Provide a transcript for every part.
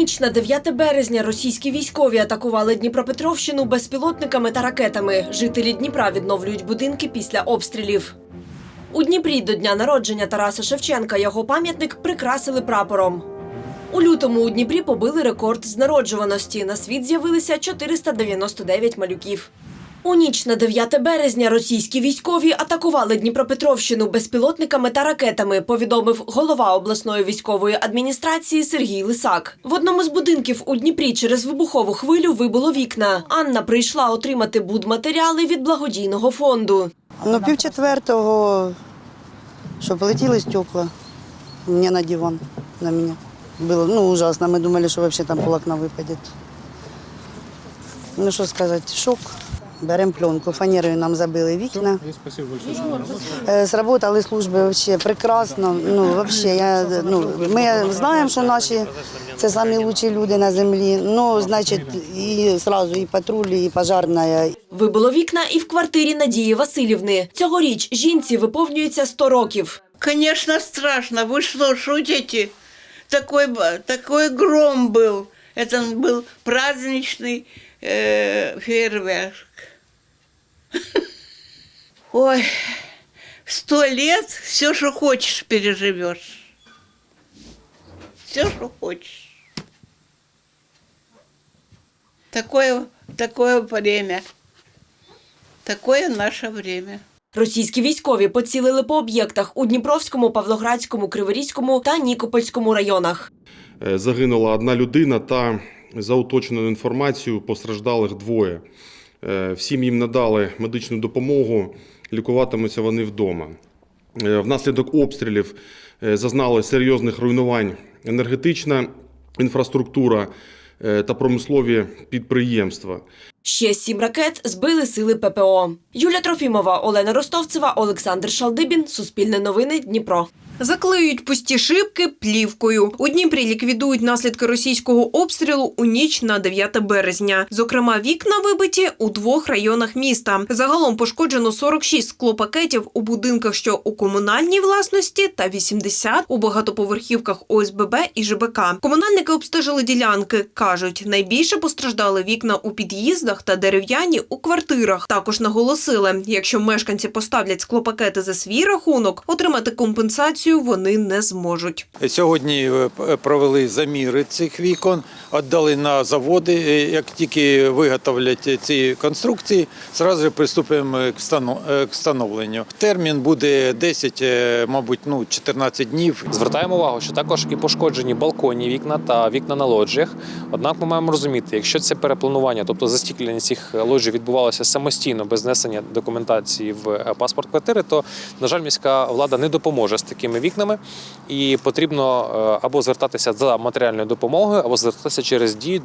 ніч на 9 березня російські військові атакували Дніпропетровщину безпілотниками та ракетами. Жителі Дніпра відновлюють будинки після обстрілів. У Дніпрі до дня народження Тараса Шевченка його пам'ятник прикрасили прапором. У лютому у Дніпрі побили рекорд з народжуваності. На світ з'явилися 499 малюків. У ніч на 9 березня російські військові атакували Дніпропетровщину безпілотниками та ракетами, повідомив голова обласної військової адміністрації Сергій Лисак. В одному з будинків у Дніпрі через вибухову хвилю вибило вікна. Анна прийшла отримати будматеріали від благодійного фонду. Ну, пів четвертого, що полетіли стекла мені на диван, на мене. Було ну, ужасно. Ми думали, що взагалі там пол окна випаде. Ну, що сказати, шок Беремо пленку, фанерою нам забили вікна. Е, Сработали служби вообще прекрасно. Ну, вообще, я, ну, ми знаємо, що наші це самі лучші люди на землі. Ну, значить, і сразу і патрулі, і пожарна, Вибило вікна і в квартирі Надії Васильівни. Цьогоріч жінці виповнюється 100 років. Конечно, страшно. Вы что, шутите? Такой, б- такой гром был. Это был праздничный э, фейерверк. Ой, сто лет все, что хочешь, переживешь. Все, что хочешь. Такое, такое время. Такое наше время. Російські військові поцілили по об'єктах у Дніпровському, Павлоградському, Криворізькому та Нікопольському районах. Е, Загинула одна людина та за уточненою інформацією постраждалих двоє. Е, Всім їм надали медичну допомогу, лікуватимуться вони вдома. Е, Внаслідок обстрілів е, зазнали серйозних руйнувань енергетична інфраструктура та промислові підприємства. Ще сім ракет збили сили ППО. Юля Трофімова, Олена Ростовцева, Олександр Шалдибін. Суспільне новини. Дніпро. Заклеюють пусті шибки плівкою. У Дніпрі ліквідують наслідки російського обстрілу у ніч на 9 березня. Зокрема, вікна вибиті у двох районах міста. Загалом пошкоджено 46 склопакетів у будинках, що у комунальній власності, та 80 у багатоповерхівках ОСББ і ЖБК. Комунальники обстежили ділянки. кажуть, найбільше постраждали вікна у під'їздах та дерев'яні у квартирах. Також наголосили, якщо мешканці поставлять склопакети за свій рахунок, отримати компенсацію вони не зможуть. Сьогодні е, провели заміри цих вікон, віддали на заводи. Е, Як тільки виготовлять ці конструкції, зразу приступимо к встанов- е, к встановленню. Термін буде 10, е, мабуть, ну 14 днів. Звертаємо увагу, що також і пошкоджені балконні вікна та вікна на лоджіях. Однак ми маємо розуміти, якщо це перепланування, тобто застіклення цих лоджій відбувалося самостійно без внесення документації в е, паспорт квартири, то на жаль, міська влада не допоможе з такими вікнами, і потрібно е, або звертатися за матеріальною допомогою, або звертатися через дію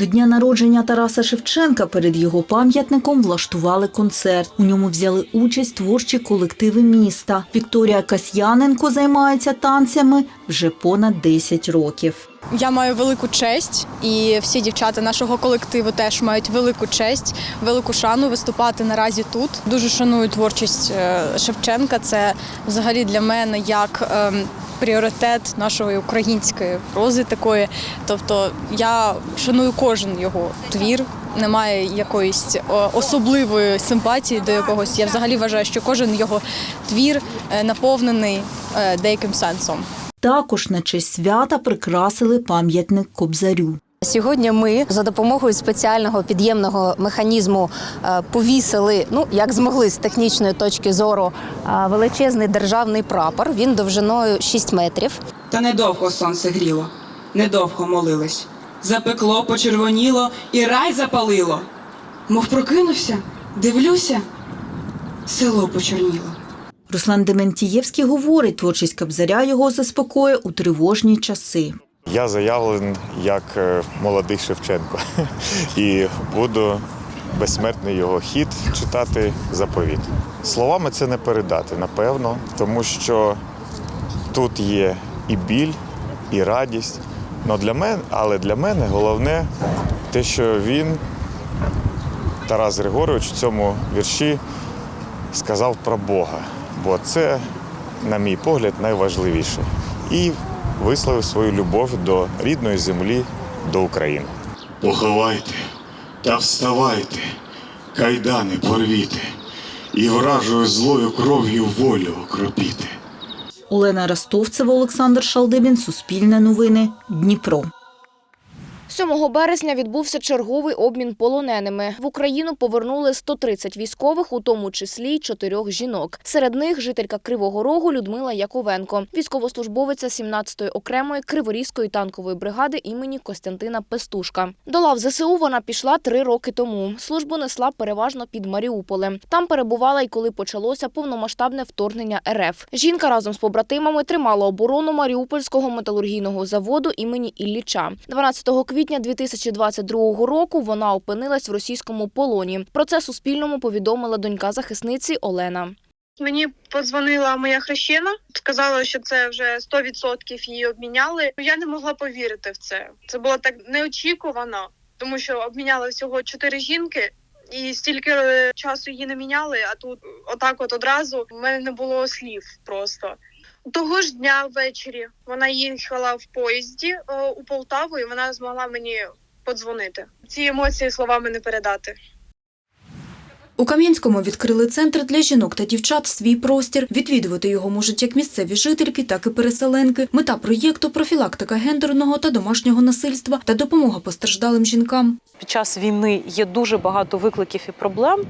До дня народження Тараса Шевченка перед його пам'ятником влаштували концерт. У ньому взяли участь творчі колективи міста. Вікторія Касьяненко займається танцями вже понад 10 років. Я маю велику честь, і всі дівчата нашого колективу теж мають велику честь, велику шану виступати наразі тут. Дуже шаную творчість е, Шевченка. Це взагалі для мене як ем, пріоритет нашої української прози такої. Тобто я шаную кожен його твір. Немає якоїсь особливої симпатії до якогось. Я взагалі вважаю, що кожен його твір е, наповнений е, деяким сенсом. Також на честь свята прикрасили пам'ятник Кобзарю. Сьогодні ми за допомогою спеціального під'ємного механізму е, повісили, ну як змогли з технічної точки зору, е, величезний державний прапор. Він довжиною 6 метрів. Та недовго сонце гріло, недовго молилось. Запекло, почервоніло і рай запалило. Мов прокинувся, дивлюся, село почорніло. Руслан Дементієвський говорить, творчість Кобзаря його заспокоює у тривожні часи. Я заявлений як е, молодий Шевченко і буду безсмертний його хід читати заповіт. Словами це не передати, напевно, тому що тут є і біль, і радість. Но для мене, але для мене головне те, що він, Тарас Григорович, в цьому вірші сказав про Бога, бо це, на мій погляд, найважливіше. І висловив свою любов до рідної землі, до України. Поховайте та вставайте, кайдани порвіте, і вражою злою кров'ю волю окропіте. Олена Ростовцева, Олександр Шалдибін, Суспільне новини, Дніпро. 7 березня відбувся черговий обмін полоненими. В Україну повернули 130 військових, у тому числі й чотирьох жінок. Серед них жителька Кривого Рогу Людмила Яковенко, військовослужбовиця 17-ї окремої Криворізької танкової бригади імені Костянтина Пестушка. До лав ЗСУ вона пішла три роки тому. Службу несла переважно під Маріуполем. Там перебувала й коли почалося повномасштабне вторгнення РФ. Жінка разом з побратимами тримала оборону Маріупольського металургійного заводу імені Ілліча. 12 квітня 2022 року вона опинилась в російському полоні. Про це Суспільному повідомила донька захисниці Олена. Мені подзвонила моя хрещена, сказала, що це вже 100% її обміняли. Ну, Я не могла повірити в це. Це було так неочікувано, тому що обміняли всього чотири жінки. І стільки е, часу її не міняли, а тут отак, от одразу в мене не було слів просто. Того ж дня ввечері вона їхала в поїзді о, у Полтаву, і вона змогла мені подзвонити. Ці емоції словами не передати. У Кам'янському відкрили центр для жінок та дівчат свій простір. Відвідувати його можуть як місцеві жительки, так і переселенки. Мета проєкту профілактика гендерного та домашнього насильства та допомога постраждалим жінкам. Під час війни є дуже багато викликів і проблем,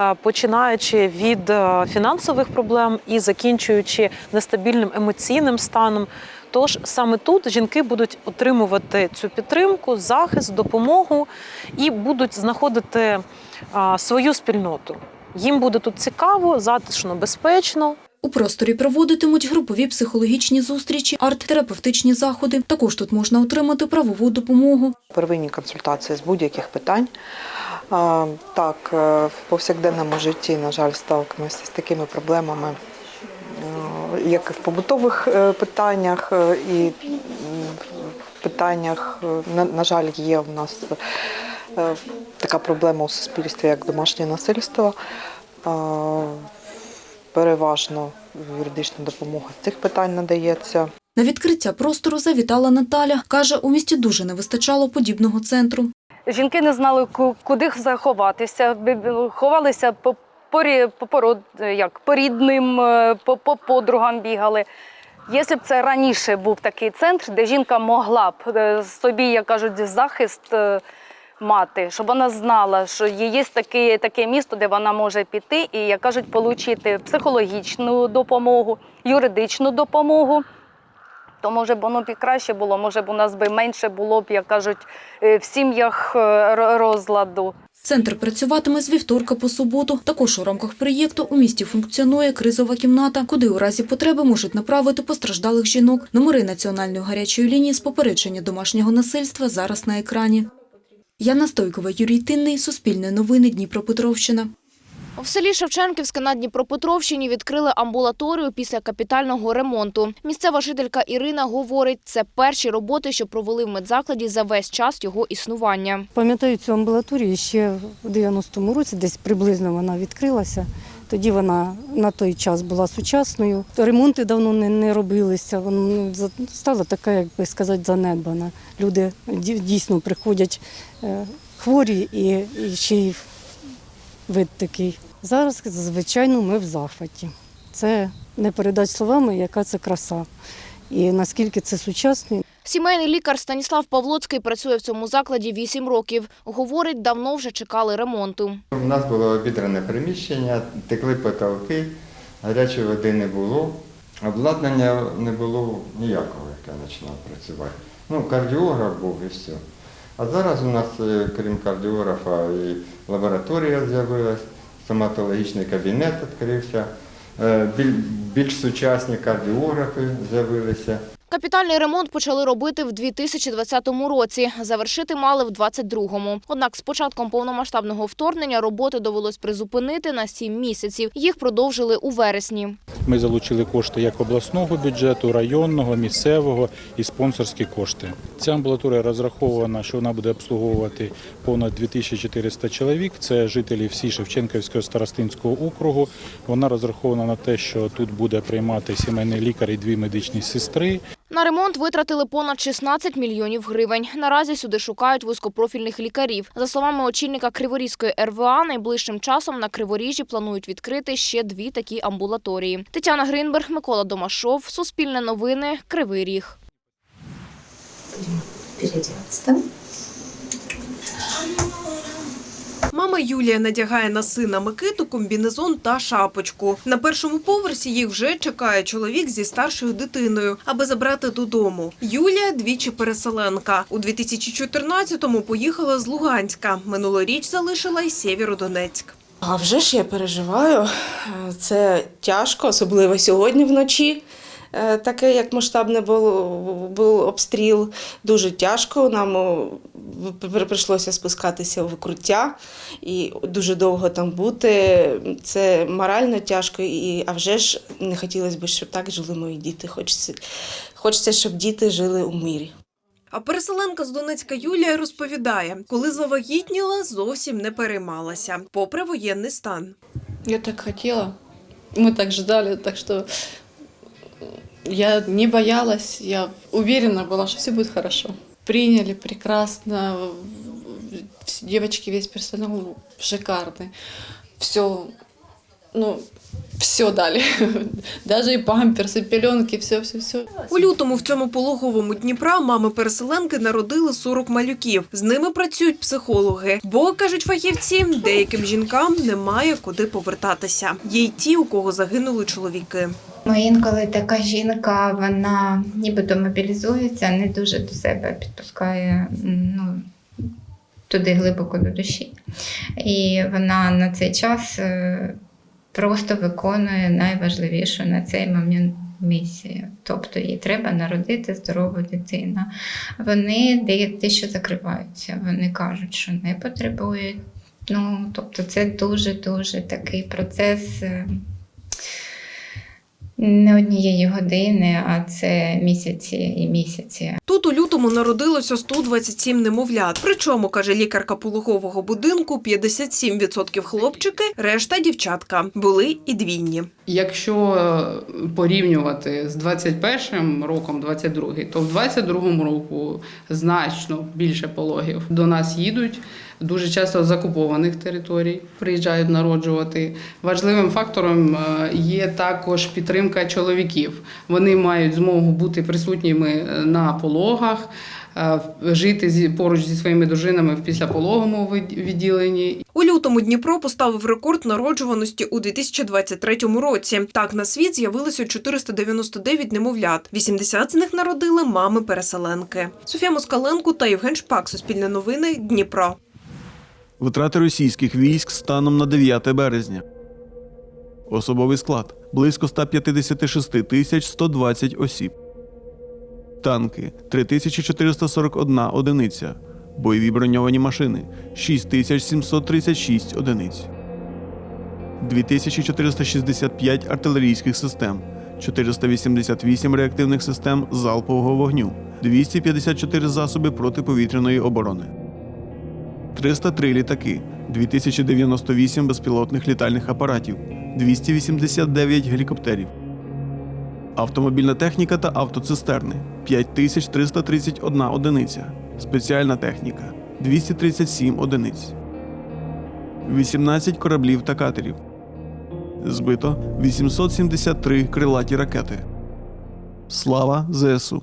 е, починаючи від е, фінансових проблем і закінчуючи нестабільним емоційним станом. Тож саме тут жінки будуть отримувати цю підтримку, захист, допомогу і будуть знаходити свою спільноту. Їм буде тут цікаво, затишно, безпечно. У просторі проводитимуть групові психологічні зустрічі, арт-терапевтичні заходи. Також тут можна отримати правову допомогу. первинні консультації з будь-яких питань. Так, е, в повсякденному житті, на жаль, сталкуємося з такими проблемами, як і в побутових е, питаннях, е, і в питаннях, е, на, на жаль, є в нас е, така проблема у суспільстві, як домашнє насильство. Переважно юридична допомога з цих питань надається. На відкриття простору завітала Наталя. Каже, у місті дуже не вистачало подібного центру. Жінки не знали, куди заховатися, ховалися по, по, пород, як, по рідним, е, по, по подругам бігали. Якщо б це раніше був такий центр, де жінка могла б е, собі, як кажуть, захист е, мати, щоб вона знала, що є таке, таке місто, де вона може піти і, як кажуть, отримати психологічну допомогу, юридичну допомогу. То може б воно б і краще було, може б у нас би менше було б, як кажуть, е, в сім'ях е, розладу. Центр працюватиме з вівторка по суботу. Також у рамках проєкту у місті функціонує кризова кімната, куди у разі потреби можуть направити постраждалих жінок. Номери національної гарячої лінії з попередження домашнього насильства зараз на екрані. Яна Стойкова, Юрій Тинний, Суспільне новини, Дніпропетровщина. В селі Шевченківське на Дніпропетровщині відкрили амбулаторію після капітального ремонту. Місцева жителька Ірина говорить, це перші роботи, що провели в медзакладі за весь час його існування. Пам'ятаю цю амбулаторію ще в 90-му році, десь приблизно вона відкрилася. Тоді вона на той час була сучасною. Ремонти давно не, не робилися. Вона за- стала така, як би сказати, занедбана. Люди ді- дійсно приходять е, хворі і ще й вид такий. Зараз, звичайно, ми в захваті. Це не передати словами, яка це краса. І наскільки це сучасно, Сімейний лікар Станіслав Павлоцький працює в цьому закладі 8 років. Говорить, давно вже чекали ремонту. У нас було обідрене приміщення, текли потолки, гарячої води не було, обладнання не було ніякого, як я починав працювати. Ну, кардіограф був і все. А зараз у нас, е, крім кардіографа, і лабораторія з'явилась, стоматологічний кабінет відкрився, е, більш сучасні кардіографи з'явилися. Капітальний ремонт почали робити в 2020 році. Завершити мали в 2022. Однак з початком повномасштабного вторгнення роботи довелось призупинити на 7 місяців. Їх продовжили у вересні. Ми залучили кошти як обласного бюджету, районного, місцевого і спонсорські кошти. Ця амбулаторія розрахована, що вона буде обслуговувати понад 2400 чоловік. Це жителі всі Шевченківського старостинського округу. Вона розрахована на те, що тут буде приймати сімейний лікар і дві медичні сестри. На ремонт витратили понад 16 мільйонів гривень. Наразі сюди шукають вузькопрофільних лікарів. За словами очільника Криворізької РВА, найближчим часом на Криворіжжі планують відкрити ще дві такі амбулаторії. Тетяна Гринберг, Микола Домашов, Суспільне новини, Кривий Ріг. Мама Юлія надягає на сина Микиту комбінезон та шапочку. На першому поверсі їх вже чекає чоловік зі старшою дитиною, аби забрати додому. Юлія двічі переселенка. У 2014-му поїхала з Луганська. Минулоріч залишила й Сєвєродонецьк. А вже ж я переживаю. Це тяжко, особливо сьогодні вночі. Е, Таке, як масштабний був, був обстріл, дуже тяжко. Нам прийшлося спускатися в укриття і дуже довго там бути. Це морально тяжко, і, а вже ж не хотілося б, щоб так жили мої діти. Хочеться, хочеться, щоб діти жили у мирі. А переселенка з Донецька Юлія розповідає, коли завагітніла, зовсім не переймалася, попри воєнний стан. Я так хотела. Мы так ждали, так что я не боялась, я уверена была, что все будет хорошо. Приняли прекрасно, в- девочки, весь персонал шикарный. Все, ну, все дали. Даже и памперсы, пеленки, все, все, все. У лютому в цьому пологовому Дніпра мами переселенки народили 40 малюків. З ними працюють психологи. Бо кажуть фахівці, деяким жінкам немає куди повертатися. Є й ті, у кого загинули чоловіки. Ну, інколи така жінка, вона нібито мобілізується, не дуже до себе підпускає ну, туди глибоко до душі. І вона на цей час е, просто виконує найважливішу на цей момент місію. Тобто їй треба народити здорову дитину. Вони де- дещо закриваються, вони кажуть, що не потребують. Ну, тобто це дуже-дуже такий процес. Не однієї години, а це місяці і місяці. Тут у лютому народилося 127 немовлят. Причому, каже лікарка пологового будинку, 57% хлопчики, решта дівчатка. Були і двійні. Якщо е, порівнювати з 21 роком, 22, то в 22 року значно більше пологів до нас їдуть. Дуже часто з окупованих територій приїжджають народжувати. Важливим фактором е, є також підтримка чоловіків. Вони мають змогу бути присутніми е, на пологах, е, жити зі- поруч зі своїми дружинами в післяпологовому від- відділенні. У лютому Дніпро поставив рекорд народжуваності у 2023 році. Так на світ з'явилося 499 немовлят. 80 з них народили мами-переселенки. Софія Москаленко та Євген Шпак. Суспільне новини. Дніпро. Витрати російських військ станом на 9 березня. Особовий склад близько 156 тисяч 120 осіб. Танки 3441 одиниця. Бойові броньовані машини 6736 одиниць. 2465 артилерійських систем, 488 реактивних систем залпового вогню, 254 засоби протиповітряної оборони. 303 літаки, 2098 безпілотних літальних апаратів, 289 гелікоптерів. Автомобільна техніка та автоцистерни 5331 одиниця. Спеціальна техніка 237 одиниць. 18 кораблів та катерів. Збито 873 крилаті ракети. Слава ЗСУ!